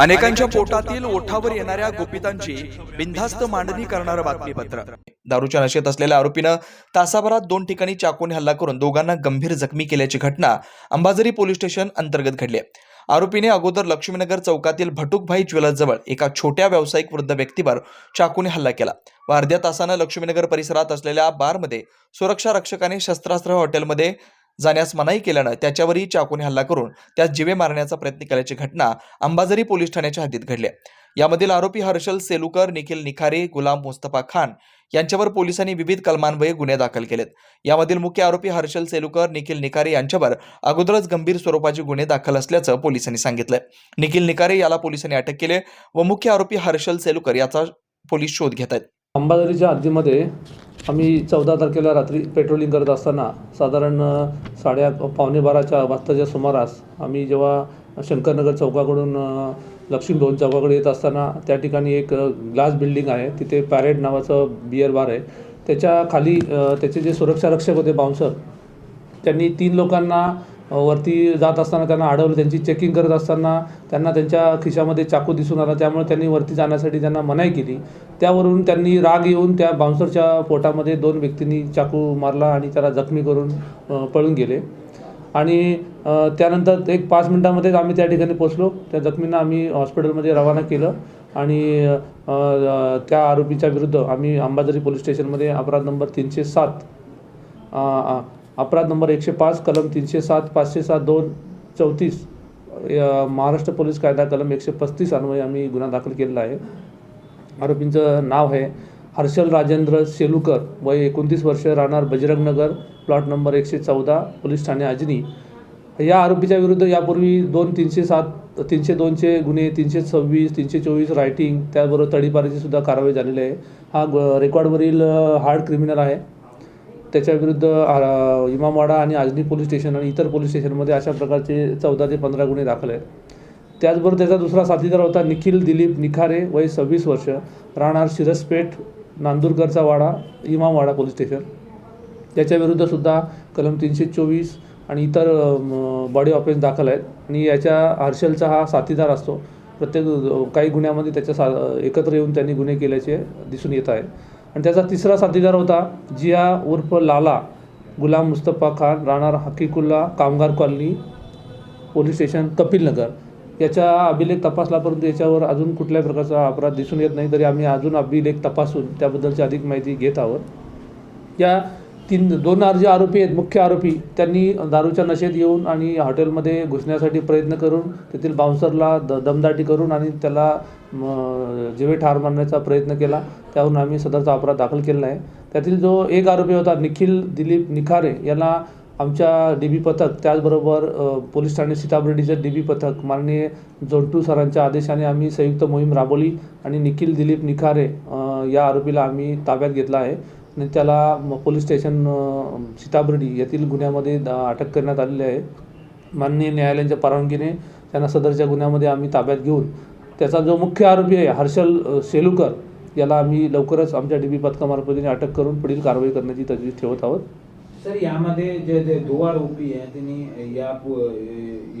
अनेकांच्या पोटातील ओठावर येणाऱ्या गोपितांची बिनधास्त मांडणी करणारं बातमीपत्र. दारूच्या नशेत असलेल्या आरोपीनं तासाभरात दोन ठिकाणी चाकूने हल्ला करून दोघांना गंभीर जखमी केल्याची घटना अंबाझरी पोलीस स्टेशन अंतर्गत घडली. आरोपीने अगोदर लक्ष्मीनगर चौकातील भटुकभाई ज्वेलर्स जवळ एका छोट्या व्यावसायिक वृद्ध व्यक्तीवर चाकूने हल्ला केला. व अर्ध्या तासानं लक्ष्मीनगर परिसरात असलेल्या बारमध्ये सुरक्षा रक्षकाने शस्त्रास्त्र हॉटेलमध्ये जाण्यास मनाई केल्यानं त्याच्यावरही चाकूने हल्ला करून त्यास जिवे मारण्याचा प्रयत्न केल्याची घटना अंबाझरी पोलीस ठाण्याच्या हद्दीत घडली यामधील आरोपी हर्षल सेलुकर निखिल निखारे गुलाम मुस्तफा खान यांच्यावर पोलिसांनी विविध कलमान्वये गुन्हे दाखल केलेत. यामधील मुख्य आरोपी हर्षल सेलुकर निखिल निकारे यांच्यावर अगोदरच गंभीर स्वरूपाचे गुन्हे दाखल असल्याचं पोलिसांनी सांगितलंय. निखिल निकारे याला पोलिसांनी अटक केले व मुख्य आरोपी हर्षल सेलुकर याचा पोलीस शोध घेत आहेत. अंबाझरीच्या हद्दीमध्ये आम्ही चौदा तारखेला रात्री पेट्रोलिंग करत असताना साधारण साडे पावणे बाराच्या वाजताच्या सुमारास आम्ही जेव्हा शंकरनगर चौकाकडून लक्ष्मी भवन चौकाकडे येत असताना त्या ठिकाणी एक ग्लास बिल्डिंग आहे. तिथे पॅरेड नावाचं बियर बार आहे. त्याच्याखाली त्याचे जे सुरक्षा रक्षक होते बाउन्सर त्यांनी तीन लोकांना वरती जात असताना त्यांना अडवलं त्यांची चेकिंग करत असताना त्यांना त्यांच्या खिशामध्ये चाकू दिसून आला त्यामुळे त्यांनी वरती जाण्यासाठी त्यांना मनाई केली. त्यावरून त्यांनी राग येऊन त्या बाउन्सरच्या पोटामध्ये दोन व्यक्तींनी चाकू मारला आणि त्याला जखमी करून पळून गेले. आणि त्यानंतर एक पाच मिनटामध्येच आम्ही त्या ठिकाणी पोचलो त्या जखमींना आम्ही हॉस्पिटलमध्ये रवाना केलं आणि त्या आरोपीच्या विरुद्ध आम्ही अंबाझरी पोलीस स्टेशनमध्ये अपराध नंबर तीनशे सात अपराध नंबर एकशे पाच कलम तीनशे सात पाचशे सात दोन चौतीस या महाराष्ट्र पोलीस कायदा कलम एकशे पस्तीस अन्वये आम्ही गुन्हा दाखल केलेला आहे. आरोपींचं नाव आहे हर्षल राजेंद्र सेलुकर. वय एकोणतीस वर्ष राहणार बजरंगनगर प्लॉट नंबर एकशे चौदा पोलीस ठाणे अजनी या आरोपीच्या विरुद्ध यापूर्वी दोन तीनशे सात तीनशे दोनचे गुन्हे तीनशे सव्वीस तीनशे चोवीस रायटिंग त्याचबरोबर तडीपारीची सुद्धा कारवाई झालेली आहे. हा रेकॉर्डवरील हार्ड क्रिमिनल आहे. त्याच्याविरुद्ध आ इमामवाडा आणि आजनी पोलीस स्टेशन आणि इतर पोलीस स्टेशनमध्ये अशा प्रकारचे चौदा ते पंधरा गुन्हे दाखल आहेत. त्याचबरोबर त्याचा दुसरा साथीदार होता निखिल दिलीप निखारे वय सव्वीस वर्ष. राहणार शिरसपेठ नांदूरकरचा वाडा इमामवाडा पोलीस स्टेशन. त्याच्याविरुद्ध सुद्धा कलम तीनशे चोवीस आणि इतर बॉडी ऑफेन्स दाखल आहेत. आणि याच्या हर्षलचा हा साथीदार असतो. प्रत्येक काही गुन्ह्यामध्ये त्याच्या सा एकत्र येऊन त्यांनी गुन्हे केल्याचे दिसून येत आहे आणि त्याचा तिसरा साथीदार होता जिया उर्फ लाला गुलाम मुस्तफा खान राहणार हकीकुल्ला कामगार कॉलनी पोलीस स्टेशन कपिलनगर. याचा अभिलेख तपासला परंतु याच्यावर अजून कुठल्याही प्रकारचा अपराध दिसून येत नाही तरी आम्ही अजून अभिलेख तपासून त्याबद्दलची अधिक माहिती घेत आहोत. या तीन दोन जे आरोपी आहेत मुख्य आरोपी. त्यांनी दारूच्या नशेत येऊन आणि हॉटेलमध्ये घुसण्यासाठी प्रयत्न करून तेथील बाउन्सरला द दमदाटी करून आणि त्याला जीवे ठार मारण्याचा प्रयत्न केला. त्यावरून आम्ही सदरचा अपराध दाखल केलेला आहे. त्यातील जो एक आरोपी होता निखिल दिलीप निखारे याला आमच्या डी बी पथक त्याचबरोबर पोलीस ठाणे सीताबर्डीचं डी बी पथक माननीय जोंटू सरांच्या आदेशाने आम्ही संयुक्त मोहीम राबवली आणि निखिल दिलीप निखारे या आरोपीला आम्ही ताब्यात घेतला आहे. आणि त्याला म- पोलीस स्टेशन सीताबर्डी येथील गुन्ह्यामध्ये अटक करण्यात आलेली आहे. माननीय न्यायालयाच्या परवानगीने त्यांना सदरच्या गुन्ह्यामध्ये आम्ही ताब्यात घेऊन त्याचा जो मुख्य आरोपी आहे हर्षल सेलुकर याला आम्ही लवकरच आमच्या डी बी पथकामार्फतीने अटक करून पुढील कारवाई करण्याची तजवीज ठेवत आहोत. सर यामध्ये जे जे दो आरोपी आहे त्यांनी या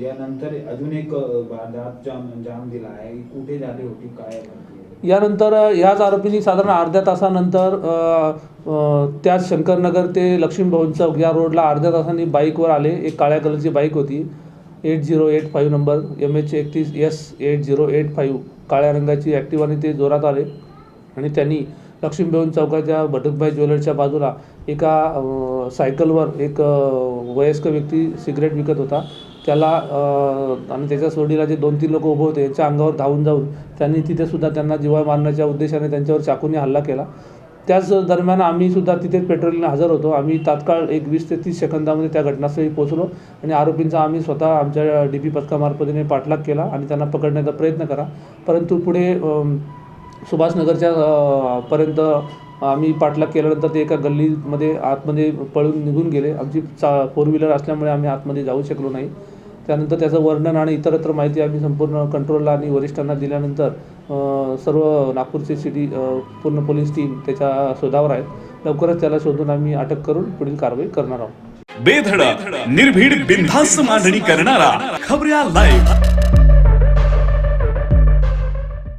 यानंतर अजून एक वारदात जाम जाम दिला आहे. कुठे झाली होती काय यानंतर याच आरोपींनी साधारण अर्ध्या तासानंतर त्या त्याच शंकरनगर ते लक्ष्मी भवन चौक या रोडला अर्ध्या तासांनी बाईकवर आले. एक काळ्या कलरची बाईक होती. Eight zero eight five number M H एकतीस S eight zero eight five. काळ्या रंगाची ॲक्टिवाने ते जोरात आले. आणि त्यांनी लक्ष्मीभवन चौकाच्या भटकभाई ज्वेलर्सच्या बाजूला एका सायकलवर एक वयस्क व्यक्ती सिगरेट विकत होता. त्याला आणि त्याच्या सोडीला जे दोन तीन लोक उभे होते यांच्या अंगावर धावून जाऊन त्यांनी तिथे सुद्धा त्यांना जीवा मारण्याच्या उद्देशाने त्यांच्यावर चाकूने हल्ला केला. त्याच दरम्यान आम्ही सुद्धा तिथेच पेट्रोलिंगला हजर होतो. आम्ही तात्काळ एक वीस ते तीस सेकंदामध्ये त्या घटनास्थळी पोहोचलो आणि आरोपींचा आम्ही स्वतः आमच्या डी पी पथकामार्फतीने पाठलाग केला आणि त्यांना पकडण्याचा प्रयत्न करा. परंतु पुढे सुभाषनगरच्या पर्यंत आम्ही पाठलाग केल्यानंतर ते एका गल्लीमध्ये आतमध्ये पळून निघून गेले. आमची चा फोर व्हीलर असल्यामुळे आम्ही आतमध्ये जाऊ शकलो नाही. त्यानंतर त्याचं वर्णन आणि इतरत्र माहिती आम्ही संपूर्ण कंट्रोलला आणि वरिष्ठांना दिल्यानंतर सर्व नागपूरची सिटी डी पूर्ण पोलीस टीम त्याच्या शोधावर आहेत. लवकरच त्याला शोधून आम्ही अटक करून पुढील कारवाई करणार आहोत. बेधडक निर्भीड बिनधास्त मांडणी करणारा खबऱ्या लाईव्ह